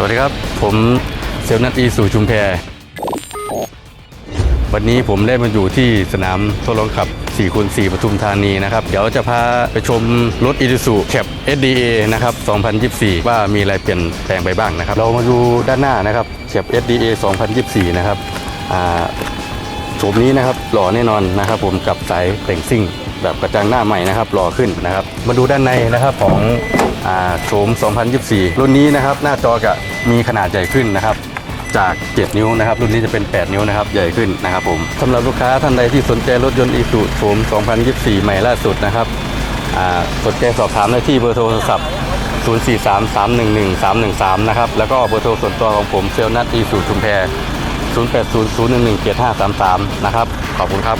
สวัสดีครับ ผมเซลนัทอีสู่ชุมแพวันนี้ผมได้มาอยู่ที่สนามทดลองขับ 4คูณ4ปทุมธานีนะครับ เดี๋ยวจะพาไปชมรถ i s u z u Cap SDA นะครับ 2024 ว่ามีอะไรเปลี่ยนแปลงไปบ้างนะครับ เรามาดูด้านหน้านะครับ Cap SDA 2024 นะครับอ่าโฉมนี้นะครับหล่อแน่นอนนะครับผมกับสายแต่งซิ่ง แบบกระจังหน้าใหม่นะครับหล่อขึ้นนะครับ มาดูด้านในนะครับของ โฉม 2024 รุ่นนี้นะครับหน้าจอจะมีขนาดใหญ่ขึ้นนะครับจาก 7 นิ้วนะครับ รุ่นนี้จะเป็น 8 นิ้วนะครับ ใหญ่ขึ้นนะครับผมสำหรับลูกค้าท่านใดที่สนใจรถยนต์อีซูโฉม 2024 ใหม่ล่าสุดนะครับสนใจสอบถามได้ที่เบอร์โทรศัพท์ 043311313 นะครับ แล้วก็เบอร์โทรส่วนตัวของผมเซลนัทอีซูชุมแพร 0800117533 นะครับ ขอบคุณครับ